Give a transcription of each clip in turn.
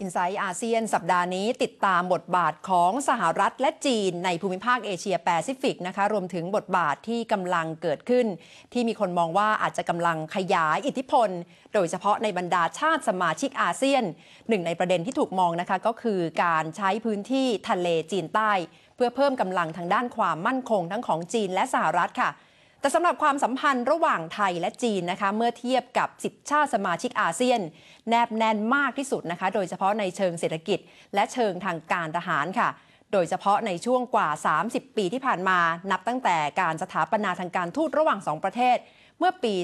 อินไซต์อาเซียนสัปดาห์นี้ติดตามบทบาทของสหรัฐและจีนในภูมิภาคเอเชียแปซิฟิกนะคะรวมถึงบทบาทที่กำลังเกิดขึ้น ที่มีคนมองว่าอาจจะกำลังขยายอิทธิพล โดยเฉพาะในบรรดาชาติสมาชิกอาเซียน หนึ่งในประเด็นที่ถูกมองนะคะก็คือการใช้พื้นที่ทะเลจีนใต้ เพื่อเพิ่มกำลังทางด้านความมั่นคงทั้งของจีนและสหรัฐค่ะ แต่สำหรับความสัมพันธ์ระหว่างไทยและจีนนะคะ เมื่อเทียบกับ 10 ชาติสมาชิกอาเซียน แนบแน่นมากที่สุดนะคะ โดยเฉพาะในเชิงเศรษฐกิจ และเชิงทางการทหารค่ะ โดยเฉพาะในช่วงกว่า 30 ปีที่ผ่านมา นับตั้งแต่การสถาปนาทางการทูตระหว่างสองประเทศ เมื่อปี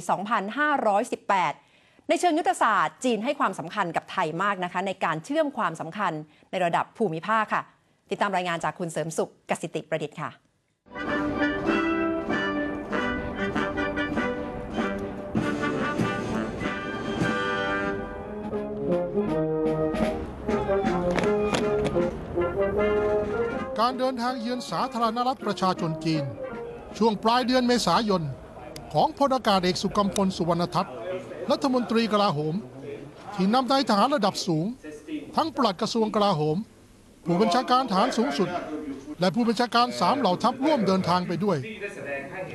2518ในเชิงยุทธศาสตร์จีนให้ความสำคัญกับไทยมากนะคะ ในการเชื่อมความสำคัญในระดับภูมิภาคค่ะ ติดตามรายงานจากคุณเสริมสุขกสิติประดิษฐ์ค่ะ การเดินทางเยือนสาธารณรัฐประชาชนจีน ช่วงปลายเดือนเมษายน ของพลอากาศเอกสุกัมพลสุวรรณทัศน์รัฐมนตรีกลาโหม ที่นำนายทหารระดับสูง ทั้งปลัดกระทรวงกลาโหม ผู้บัญชาการฐานสูงสุด และผู้บัญชาการสามเหล่าทัพร่วมเดินทางไปด้วย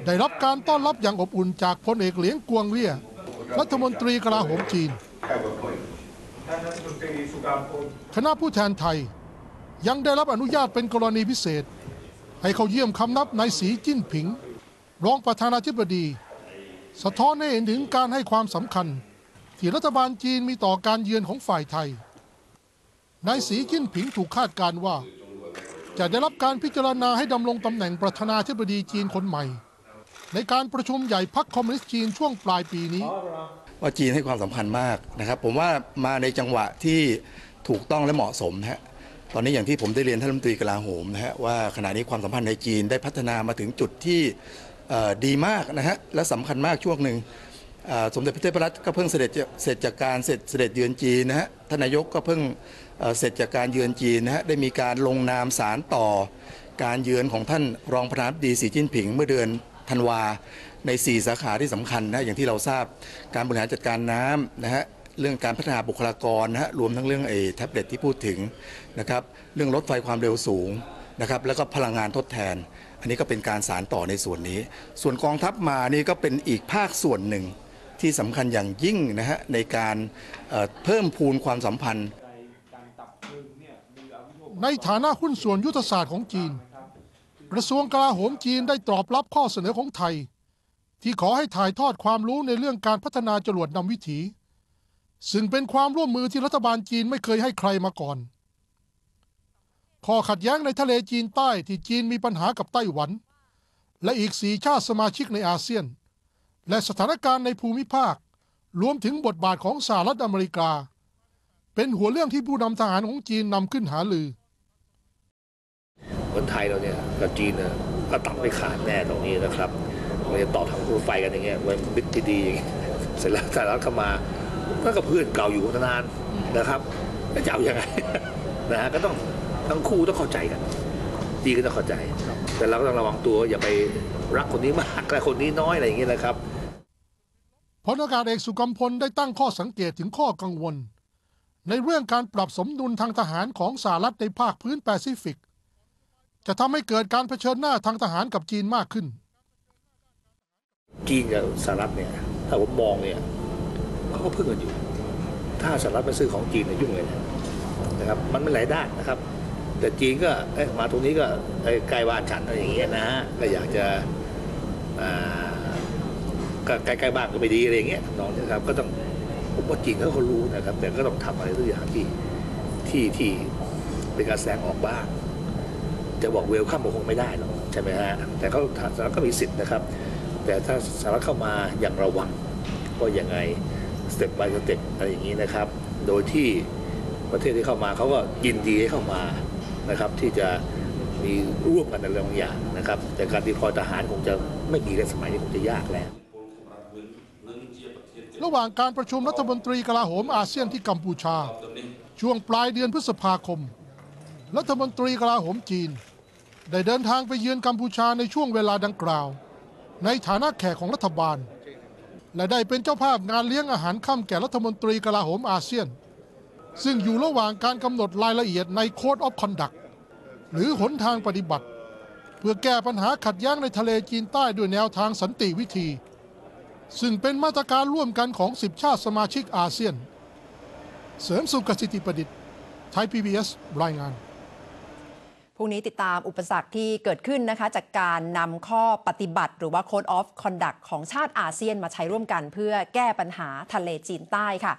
ได้รับการต้อนรับอย่างอบอุ่นจากพลเอกเหลียงกวงเลี่ยรัฐมนตรีกลาโหมจีน คณะผู้แทนไทย ยังได้รับอนุญาตเป็นกรณีพิเศษ ให้เขาเยี่ยมคำนับนายสีจิ้นผิง รองประธานาธิบดี สะท้อนให้เห็นถึงการให้ความสำคัญ ที่รัฐบาลจีนมีต่อการเยือนของฝ่ายไทยนายสีจิ้นผิงถูกคาดการว่า จะได้รับการพิจารณาให้ดำรงตำแหน่งประธานาธิบดีจีนคนใหม่ ในการประชุมใหญ่พรรคคอมมิวนิสต์จีนช่วงปลายปีนี้ ว่าจีนให้ความสำคัญมากนะครับ ผมว่ามาในจังหวะที่ถูกต้องและเหมาะสมนะฮะ ตอนนี้อย่างที่ผมได้เรียนท่านรัฐมนตรีกลาโหมนะฮะว่าขณะนี้ความสัมพันธ์ในจีนได้พัฒนามาถึงจุดที่ดีมากนะฮะและสำคัญมากช่วงหนึ่งสมเด็จพระเทพรัตน์ก็เพิ่งเสด็จเสร็จจากการเสร็จเสด็จเยือนจีนนะฮะทนายกก็เพิ่งเสร็จจากการเยือนจีนนะฮะได้มีการลงนามสารต่อ การเยือนของท่านรองประธานาธิบดีสีจิ้นผิง เมื่อเดือนธันวาใน 4 สาขาที่สำคัญนะอย่างที่เราทราบการบริหารจัดการน้ำนะฮะ เรื่องการพัฒนาบุคลากรนะฮะรวมทั้งเรื่องไอ้แท็บเล็ตที่พูดถึงนะครับเรื่องรถไฟความเร็วสูงนะครับแล้วก็พลังงานทดแทน อันนี้ก็เป็นการสารต่อในส่วนนี้ ส่วนกองทัพมานี่ก็เป็นอีกภาคส่วนหนึ่งที่สำคัญอย่างยิ่งนะฮะในการเอ่อเพิ่มพูนความสัมพันธ์ ในฐานะหุ้นส่วนยุทธศาสตร์ของจีน กระทรวงกลาโหมจีนได้ตอบรับข้อเสนอของไทย ที่ขอให้ถ่ายทอดความรู้ในเรื่องการพัฒนาจรวดนำวิถี ซึ่งเป็นความร่วมมือที่รัฐบาลจีนไม่เคยให้ใครมาก่อน ข้อขัดแย้งในทะเลจีนใต้ที่จีนมีปัญหากับไต้หวัน และอีกสีชาติสมาชิกในอาเซียน และสถานการณ์ในภูมิภาค รวมถึงบทบาทของสหรัฐอเมริกา เป็นหัวเรื่องที่ผู้นำทหารของจีนนำขึ้นหาลือคนไทยเราเนี่ยกับจีนเนี่ยก็ตัดไม่ขาดแน่ตรงนี้นะครับมันจะต่อทางรถไฟกันอย่างเงี้ยมันมิตรที่ดีอย่างเงี้ยเสร็จแล้วสหรัฐเข้ามา ก็กับเพื่อนเก่าอยู่มานานนะครับแล้วจะเอายังไงนะฮะก็ต้องทั้งคู่ต้องเข้าใจกันจีนก็ต้องเข้าใจ แต่เราก็ต้องระวังตัวอย่าไปรักคนนี้มากและคนนี้น้อยอะไรอย่างเงี้ยนะครับพลอากาศเอกสุกัมพลได้ตั้งข้อสังเกตถึงข้อกังวล ในเรื่องการปรับสมดุลทางทหารของสหรัฐในภาคพื้นแปซิฟิก จะทำให้เกิดการเผชิญหน้าทางทหารกับจีนมากขึ้น จีนกับสหรัฐเนี่ยถ้าผมมองเนี่ย เขาก็พึ่งกันอยู่ ถ้าสหรัฐไปซื้อของจีนเนี่ยยุ่งเลยนะนะครับ มันไม่หลายด้านนะครับ แต่จีนก็เอ๊ะมาตรงนี้ก็เอ้ยใกล้บ้านฉันอะไรอย่างเงี้ยนะฮะก็อยากจะอ่าก็ใกล้ๆบ้านก็ไม่ดีอะไรอย่างเงี้ยน้องนะครับ ก็ต้องผมว่าจีนเขาก็รู้นะครับ แต่ก็ต้องทำอะไรทุกอย่างที่ที่ที่เป็นการแสดงออกบ้างจะบอกเวลคัมคงไม่ได้หรอกใช่ไหมฮะแต่เขาสหรัฐก็มีสิทธิ์นะครับ แต่ถ้าสหรัฐเข้ามาอย่างระวังว่ายังไง สเต็ป by สเต็ปอะไรอย่างนี้นะครับ โดยที่ประเทศที่เข้ามาเขาก็ยินดีให้เข้ามานะครับที่จะมีร่วมกันในเรื่องบางอย่างนะครับ แต่การดีพอทหารคงจะไม่มีในสมัยนี้คงจะยากแล้วระหว่างการประชุมรัฐมนตรีกลาโหมอาเซียนที่กัมพูชา ช่วงปลายเดือนพฤษภาคม รัฐมนตรีกลาโหมจีน ได้เดินทางไปเยือนกัมพูชาในช่วงเวลาดังกล่าว ในฐานะแขกของรัฐบาล และได้เป็นเจ้าภาพงานเลี้ยงอาหารค่ำแก่รัฐมนตรีกลาโหมอาเซียน ซึ่งอยู่ระหว่างการกำหนดรายละเอียดใน Code of Conduct หรือหนทางปฏิบัติ เพื่อแก้ปัญหาขัดแย้งในทะเลจีนใต้ด้วยแนวทางสันติวิธี ซึ่งเป็นมาตรการร่วมกันของ 10 ชาติสมาชิกอาเซียน เสริมสุขกสิทธิประดิษฐ์ไทย PBS รายงาน พรุ่งนี้ติดตามอุปสรรคที่เกิดขึ้นนะคะ จากการนำข้อปฏิบัติ หรือว่า Code of Conduct ของชาติอาเซียนมาใช้ร่วมกัน เพื่อแก้ปัญหาทะเลจีนใต้ค่ะ